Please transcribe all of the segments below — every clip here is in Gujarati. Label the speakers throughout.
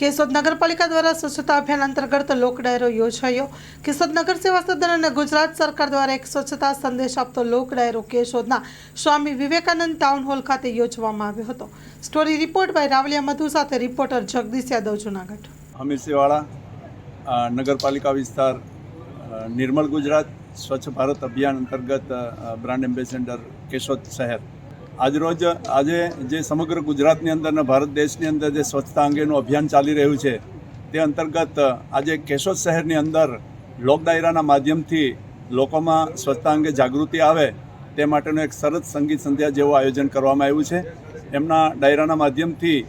Speaker 1: કેશોદ નગરપાલિકા દ્વારા સ્વચ્છતા અભિયાન અંતર્ગત લોક ડાયરો યોજાયો. કેશોદ નગર સેવા સદન અને ગુજરાત સરકાર દ્વારા એક સ્વચ્છતા સંદેશ આપતો લોક ડાયરો કેશોદના સ્વામી વિવેકાનંદ ટાઉન હોલ ખાતે યોજવામાં આવ્યો હતો. Story report by Ravaliya Madhu સાથે રિપોર્ટર જગદીશ યાદવ, જુનાગઢ.
Speaker 2: હમીરસિંહવાળા નગરપાલિકા વિસ્તાર નિર્મળ ગુજરાત, સ્વચ્છ ભારત અભિયાન અંતર્ગત બ્રાન્ડ એમ્બેસેડર કેશોદ શહેર. આજરોજ આજે જે સમગ્ર ગુજરાતની અંદર અને ભારત દેશની અંદર જે સ્વચ્છતા અંગેનું અભિયાન ચાલી રહ્યું છે, તે અંતર્ગત આજે કેશોદ શહેરની અંદર લોક ડાયરાના માધ્યમથી લોકોમાં સ્વચ્છતા અંગે જાગૃતિ આવે, તે માટેનું એક સરસ સંગીત સંધ્યા જેવું આયોજન કરવામાં આવ્યું છે. એમના ડાયરાના માધ્યમથી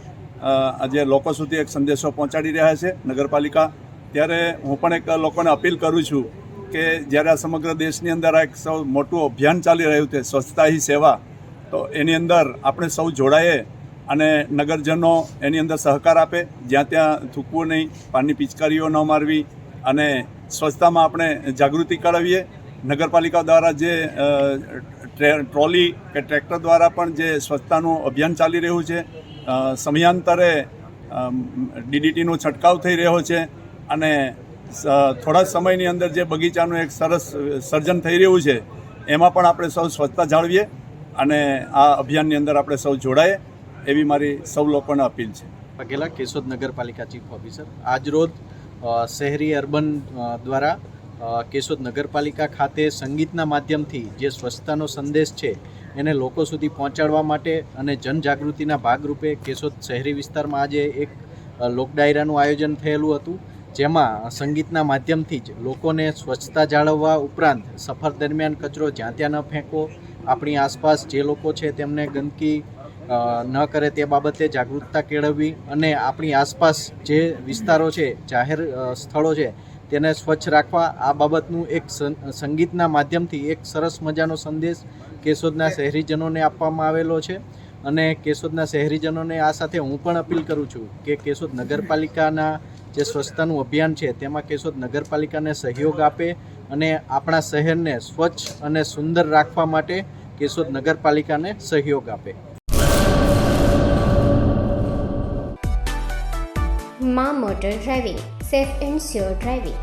Speaker 2: આજે લોકો સુધી એક સંદેશો પહોંચાડી રહ્યા છે નગરપાલિકા. ત્યારે હું પણ એક લોકોને અપીલ કરું છું કે જ્યારે આ સમગ્ર દેશની અંદર આ એક સૌ મોટું અભિયાન ચાલી રહ્યું છે, સ્વચ્છતા હી સેવા તો એની અંદર આપણે સૌ જોડાઈએ અને નગરજનો એની અંદર સહકાર આપે. જ્યાં ત્યાં થૂકવું નહીં, પાનની પિચકારીઓ ન મારવી અને સ્વચ્છતામાં આપણે જાગૃતિ કરાવીએ નગરપાલિકા દ્વારા જે ટ્રોલી કે ટ્રેક્ટર દ્વારા પણ જે સ્વચ્છતાનું અભિયાન ચાલી રહ્યું છે સમયાંતરે ડીડીટીનો છંટકાવ થઈ રહ્યો છે અને થોડા સમયની અંદર જે બગીચાનું એક સરસ સર્જન થઈ રહ્યું છે, એમાં પણ આપણે સૌ સ્વચ્છતા જાળવીએ. અને આ અભિયાનની અંદર આપણે સૌ જોડાય એવી મારી સૌ લોકોને અપીલ છે.
Speaker 3: વાઘેલા કેશોદ નગરપાલિકા ચીફ ઓફિસર, આજરોજ રોજ શહેરી અર્બન દ્વારા કેશોદ નગરપાલિકા ખાતે સંગીતના માધ્યમથી જે સ્વચ્છતાનો સંદેશ છે એને લોકો સુધી પહોંચાડવા માટે અને જનજાગૃતિના ભાગરૂપે કેશોદ શહેરી વિસ્તારમાં આજે એક લોકડાયરાનું આયોજન થયેલું હતું, જેમાં સંગીતના માધ્યમથી જ લોકોને સ્વચ્છતા જાળવવા ઉપરાંત સફર દરમિયાન કચરો જ્યાં ત્યાં ન ફેંકો આપણી આસપાસ જે લોકો છે તેમને ગંદકી ન કરે તે બાબતે જાગૃતતા કેળવવી અને આપણી આસપાસ જે વિસ્તારો છે, જાહેર સ્થળો છે, તેને સ્વચ્છ રાખવા, આ બાબતનું એક સંગીતના માધ્યમથી એક સરસ મજાનો સંદેશ કેશોદના શહેરીજનોને આપવામાં આવેલો છે. અને કેશોદના શહેરીજનોને આ સાથે હું પણ અપીલ કરું છું કે કેશોદ નગરપાલિકાના જે સ્વચ્છતાનું અભિયાન છે, તેમાં કેશોદ નગરપાલિકાને સહયોગ આપે અને આપણા શહેરને સ્વચ્છ અને સુંદર રાખવા માટે કેશોદ નગરપાલિકાને સહયોગ આપે.
Speaker 4: માં motor driving, safe and sure driving.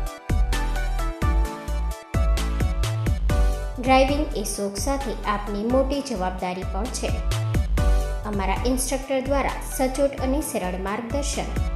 Speaker 4: Driving એ શોખ સાથે આપની મોટી જવાબદારી પણ છે. અમારા ઇન્સ્ટ્રક્ટર દ્વારા સચોટ અને સરળ માર્ગદર્શન